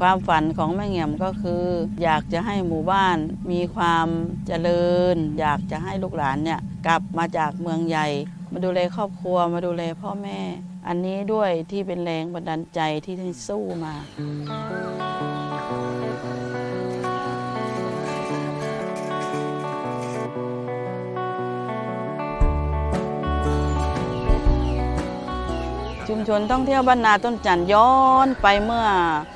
ความฝันของแม่เงี่ยมก็คือ อยากจะให้หมู่บ้านมีความเจริญ อยากจะให้ลูกหลานเนี่ยกลับมาจากเมืองใหญ่ มาดูแลครอบครัวมาดูแลพ่อแม่ อันนี้ด้วยที่เป็นแรงบันดาลใจที่ท่านสู้มา ชนท่องเที่ยวบ้านนาต้นจันย้อนไปเมื่อ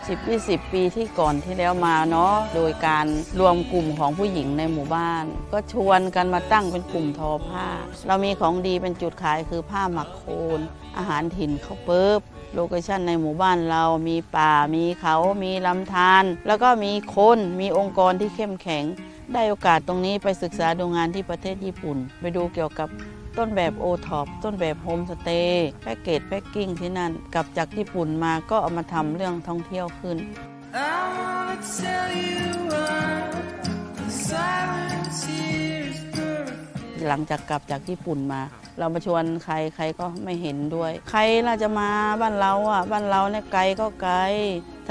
10-20 ปีที่ก่อนที่แล้วมาเนาะโดยการรวมกลุ่มของผู้หญิงในหมู่บ้าน ก็ชวนกันมาตั้งเป็นกลุ่มทอผ้า เรามีของดีเป็นจุดขายคือผ้าหมักโคนอาหารถิ่นเขาเปิ๊บโลเคชั่นในหมู่บ้านเรามีป่ามีเขามีลำธารแล้วก็มีคนมีองค์กรที่เข้มแข็ง ได้โอกาสตรงนี้ไปศึกษาดูงานที่ประเทศญี่ปุ่น ไปดูเกี่ยวกับ ต้นแบบโอท็อปต้นแบบโฮมสเตย์แพ็กเกจแพ็กกิ้งที่นั่น กลับจากญี่ปุ่นมาก็เอามาทำเรื่องท่องเที่ยวขึ้น I wanna tell you why the silence here is perfect. หลังจากกลับจากญี่ปุ่นมา เรามาชวนใครใครก็ไม่เห็นด้วย ใครล่ะจะมาบ้านเราอะบ้านเราเนี่ยไกลก็ไกล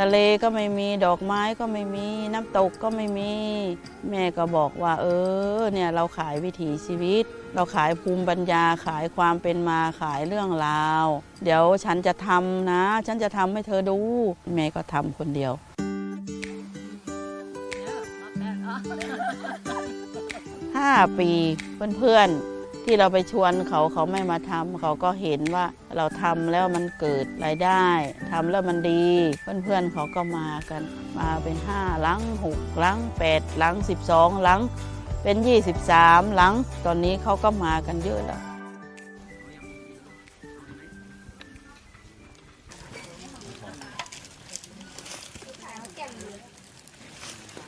ทะเลก็ไม่มีดอกไม้ก็ไม่มีน้ำตกก็ไม่มี แม่ก็บอกว่า เออเนี่ยเราขายวิถีชีวิต เราขายภูมิปัญญาขายความเป็นมาขายเรื่องราว เดี๋ยวฉันจะทำนะ ฉันจะทำให้เธอดู แม่ก็ทำคนเดียวห้าปีเพื่อนๆ ที่เราไปชวนเขาเขาไม่มาทำเขาก็เห็นว่าเราทำแล้วมันเกิดรายได้ทำแล้วมันดี เพื่อนๆเขาก็มากันมาเป็นห้าหลังหกหลังแปดหลังสิบสองหลัง เป็นยี่สิบสามหลัง ตอนนี้เขาก็มากันเยอะแล้ว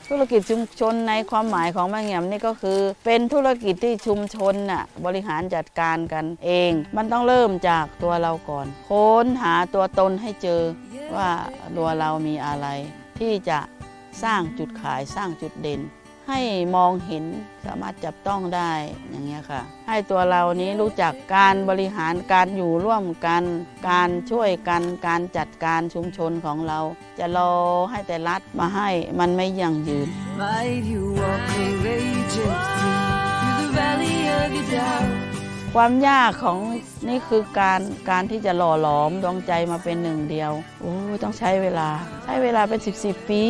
ธุรกิจชุมชนในความหมายของแม่เงี่ยมนี่ก็คือ เป็นธุรกิจที่ชุมชนน่ะบริหารจัดการกันเอง มันต้องเริ่มจากตัวเราก่อน ค้นหาตัวตนให้เจอว่าตัวเรามีอะไร ที่จะสร้างจุดขายสร้างจุดเด่น ให้มองเห็นสามารถจับต้องได้อย่างเงี้ยค่ะ ให้ตัวเรานี้รู้จักการบริหารการอยู่ร่วมกัน การช่วยกันการจัดการชุมชนของเรา จะรอให้แต่รัฐมาให้มันไม่ยั่งยืน Might you walk courageously through the valley of your doubt? ความยากของ นี่คือการการที่จะหล่อหลอมดวงใจมาเป็นหนึ่งเดียว โอ้ยต้องใช้เวลา ใช้เวลาเป็น 10บสปี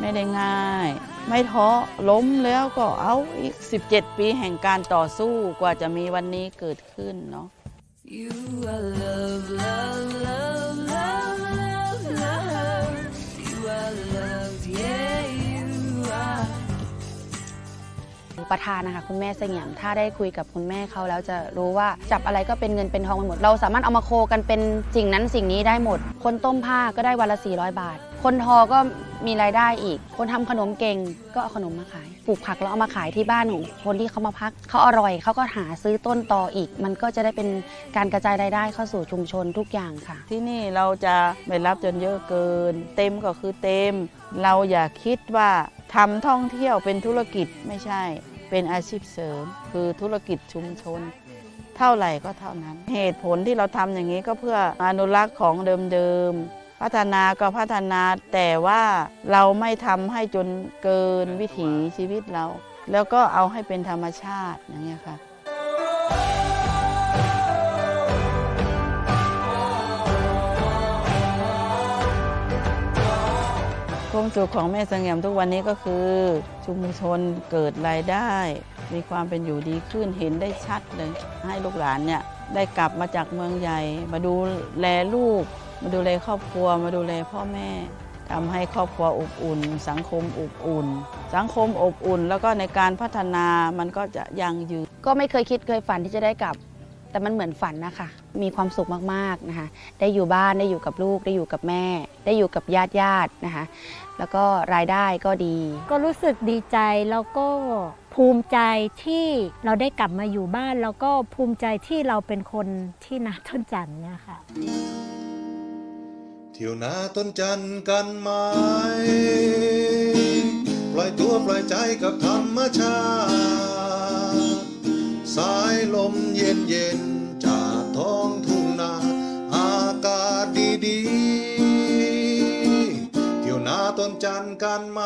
ไม่ได้ง่าย ไม่ท้อล้มแล้วก็เอาอีก 17 ปีแห่งการต่อสู้กว่าจะมีวันนี้เกิดขึ้นเนาะ You are love, love, love, ประธานนะคะคุณแม่เสงี่ยมถ้าได้คุยกับคุณแม่เขาแล้วจะรู้ว่าจับอะไรก็เป็นเงินเป็นทองไปหมด เราสามารถเอามาโคกันเป็นสิ่งนั้นสิ่งนี้ได้หมด คนต้มผ้าก็ได้วันละ 400 บาท คนทอก็มีรายได้อีก คนทำขนมเก่งก็เอาขนมมาขายปลูกผักแล้วเอามาขายที่บ้านของคนที่เขามาพักเขาอร่อยเขาก็หาซื้อต้นตออีก มันก็จะได้เป็นการกระจายรายได้เข้าสู่ชุมชนทุกอย่างค่ะ ที่นี่เราจะไม่รับจนเยอะเกิน เต็มก็คือเต็ม เราอย่าคิดว่าทำท่องเที่ยวเป็นธุรกิจไม่ใช่ เป็นอาชีพเสริม คือธุรกิจชุมชน เท่าไหร่ก็เท่านั้น เหตุผลที่เราทำอย่างนี้ก็เพื่ออนุรักษ์ของเดิมๆ พัฒนาก็พัฒนาแต่ว่าเราไม่ทำให้จนเกินวิถีชีวิตเรา แล้วก็เอาให้เป็นธรรมชาติอย่างเงี้ยค่ะ สุขของแม่สงี่ยมทุกวันนี้ก็คือ ชุมชนเกิดรายได้ มีความเป็นอยู่ดีขึ้นเห็นได้ชัดเลย ให้ลูกหลานเนี่ยได้กลับมาจากเมืองใหญ่ มาดูแลลูก มาดูแลครอบครัว มาดูแลพ่อแม่ทำให้ครอบครัวอบอุ่น สังคมอบอุ่น สังคมอบอุ่น แล้วก็ในการพัฒนามันก็จะยั่งยืนก็ไม่เคยคิดเคยฝันที่จะได้กลับ แต่มันเหมือนฝันนะคะ มีความสุขมากๆนะคะ ได้อยู่บ้านได้อยู่กับลูกได้อยู่กับแม่ ได้อยู่กับญาติญาติๆนะคะ แล้วก็รายได้ก็ดี ก็รู้สึกดีใจแล้วก็ภูมิใจที่เราได้กลับมาอยู่บ้าน แล้วก็ภูมิใจที่เราเป็นคนที่นาต้นจันทร์เนี่ยค่ะ เที่ยวนาต้นจันทร์กันไหมปล่อยตัวปล่อยใจกับธรรมชาติ สายลมเย็นเย็นจากท้องทุ่งนาอากาศดีดีๆเที่ยวนาจันทร์กันไหม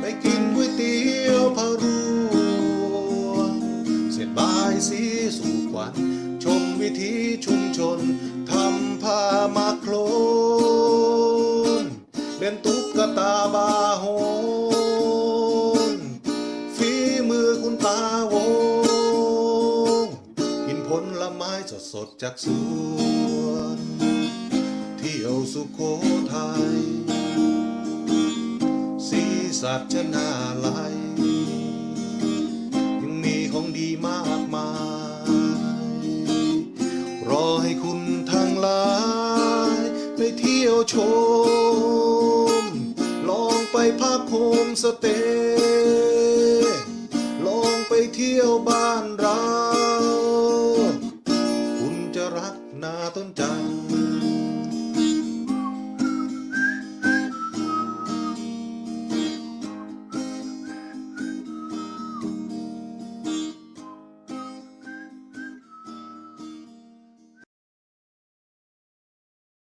ไปกินก๋วยเตี๋ยวพะรวเสร็จบายสีสู่ขวัญชมวิถีชุมชนทำผ้ามาโคลนเล่นตุ๊กตาบา สดจากสวนเที่ยวสุโขทัยสีสัตว์จะน่าไหลยังมีของดีมากมาย รอให้คุณทั้งหลายไปเที่ยวชม ลองไปพักโฮมสเตย์ลองไปเที่ยวบ้านเรา